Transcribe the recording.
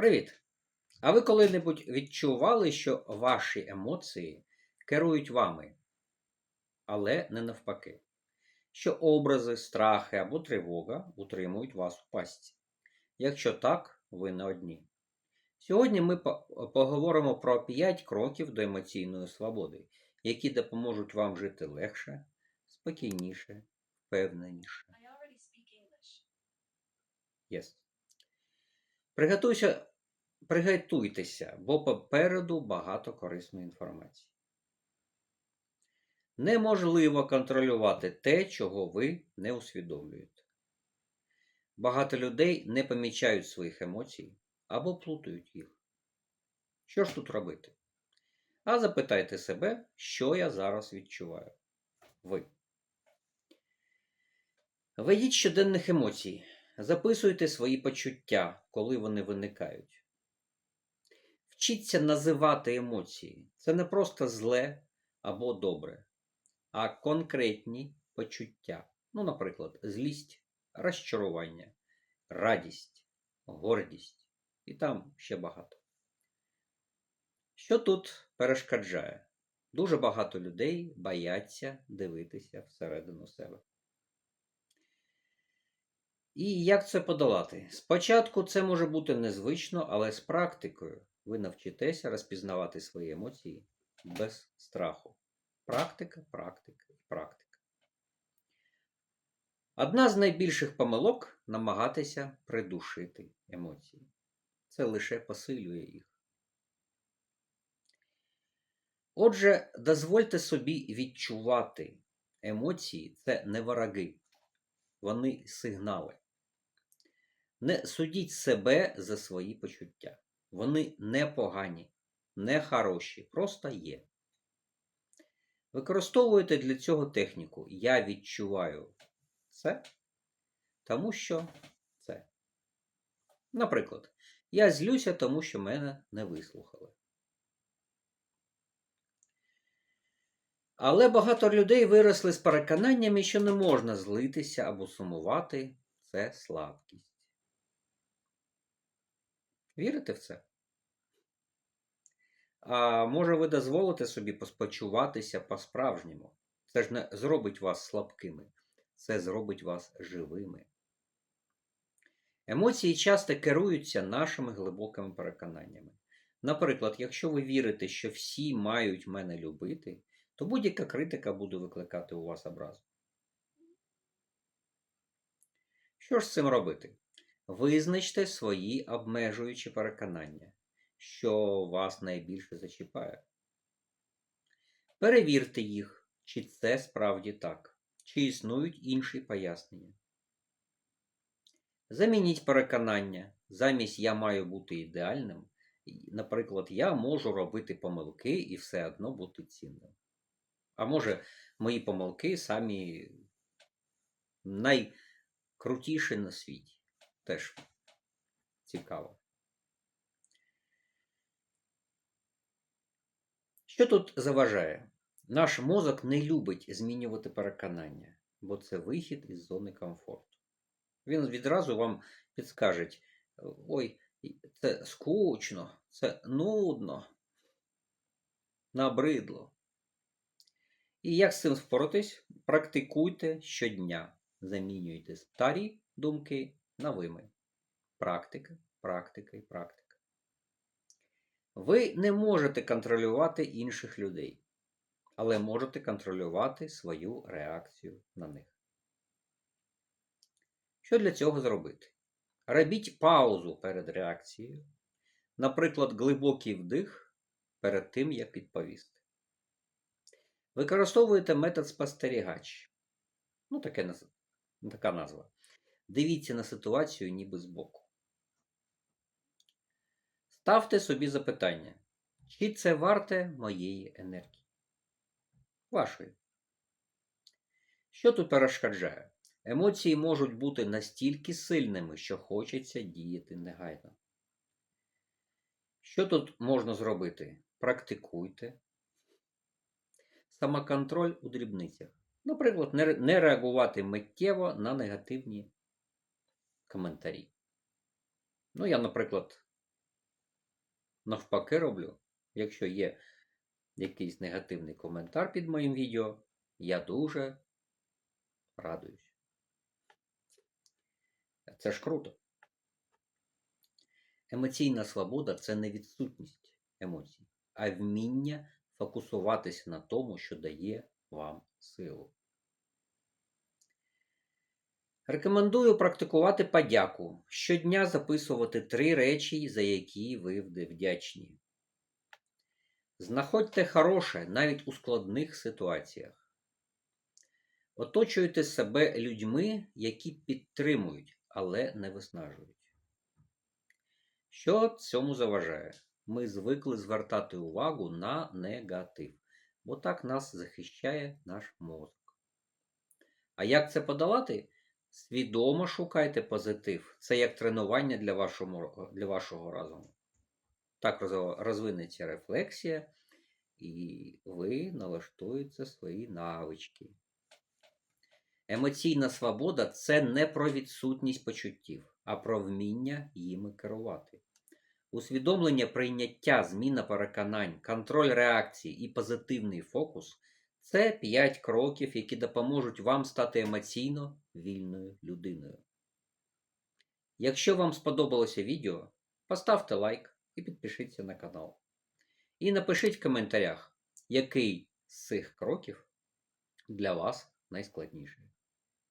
Привіт! А ви коли-небудь відчували, що ваші емоції керують вами, але не навпаки? Що образи, страхи або тривога утримують вас у пастці? Якщо так, ви не одні. Сьогодні ми поговоримо про 5 кроків до емоційної свободи, які допоможуть вам жити легше, спокійніше, впевненіше. Yes. Приготуйся, приготуйтеся, бо попереду багато корисної інформації. Неможливо контролювати те, чого ви не усвідомлюєте. Багато людей не помічають своїх емоцій або плутають їх. Що ж тут робити? А запитайте себе, що я зараз відчуваю. Ви. Ведіть щоденних емоцій. Записуйте свої почуття, коли вони виникають. Вчіться називати емоції. Це не просто зле або добре, а конкретні почуття. Ну, наприклад, злість, розчарування, радість, гордість і там ще багато. Що тут перешкоджає? Дуже багато людей бояться дивитися всередину себе. І як це подолати? Спочатку це може бути незвично, але з практикою ви навчитеся розпізнавати свої емоції без страху. Практика, практика і практика. Одна з найбільших помилок намагатися придушити емоції. Це лише посилює їх. Отже, дозвольте собі відчувати емоції це не вороги, вони сигнали. Не судіть себе за свої почуття. Вони не погані, не хороші, просто є. Використовуйте для цього техніку Я відчуваю це, тому що це. Наприклад, я злюся, тому що мене не вислухали. Але багато людей виросли з переконаннями, що не можна злитися або сумувати це слабкість. Вірите в це? А може ви дозволите собі поспочуватися по-справжньому? Це ж не зробить вас слабкими, це зробить вас живими. Емоції часто керуються нашими глибокими переконаннями. Наприклад, якщо ви вірите, що всі мають мене любити, то будь-яка критика буде викликати у вас образу. Що ж з цим робити? Визначте свої обмежуючі переконання, що вас найбільше зачіпає. Перевірте їх, чи це справді так, чи існують інші пояснення. Замініть переконання. Замість я маю бути ідеальним. Наприклад, я можу робити помилки і все одно бути цінним. А може, мої помилки самі найкрутіші на світі. Теж цікаво. Що тут заважає? Наш мозок не любить змінювати переконання, бо це вихід із зони комфорту. Він відразу вам підскаже: ой, це скучно, це нудно, набридло. І як з цим впоратись? Практикуйте щодня. Замінюйте старі думки новими. Практика, практика і практика. Ви не можете контролювати інших людей, але можете контролювати свою реакцію на них. Що для цього зробити? Робіть паузу перед реакцією. Наприклад, глибокий вдих перед тим, як відповісти. Використовуєте метод спостерігач. Ну, таке, така назва. Дивіться на ситуацію ніби збоку. Ставте собі запитання, чи це варте моєї енергії? Вашої. Що тут перешкоджає? Емоції можуть бути настільки сильними, що хочеться діяти негайно. Що тут можна зробити? Практикуйте. Самоконтроль у дрібницях. Наприклад, не реагувати миттєво на негативні коментарі. Ну, я, наприклад, навпаки роблю. Якщо є якийсь негативний коментар під моїм відео, я дуже радуюсь. Це ж круто. Емоційна свобода це не відсутність емоцій, а вміння фокусуватися на тому, що дає вам силу. Рекомендую практикувати подяку. Щодня записувати три речі, за які ви вдячні. Знаходьте хороше навіть у складних ситуаціях. Оточуйте себе людьми, які підтримують, але не виснажують. Що цьому заважає? Ми звикли звертати увагу на негатив, бо так нас захищає наш мозок. А як це подолати? Свідомо шукайте позитив. Це як тренування для вашого, для вашого розуму. Так розвинеться рефлексія, і ви налаштуєте свої навички. Емоційна свобода це не про відсутність почуттів, а про вміння їми керувати. Усвідомлення прийняття, зміна переконань, контроль реакції і позитивний фокус це 5 кроків, які допоможуть вам стати емоційно вільною людиною. Якщо вам сподобалося відео, поставте лайк і підпишіться на канал. І напишіть в коментарях, який з цих кроків для вас найскладніший.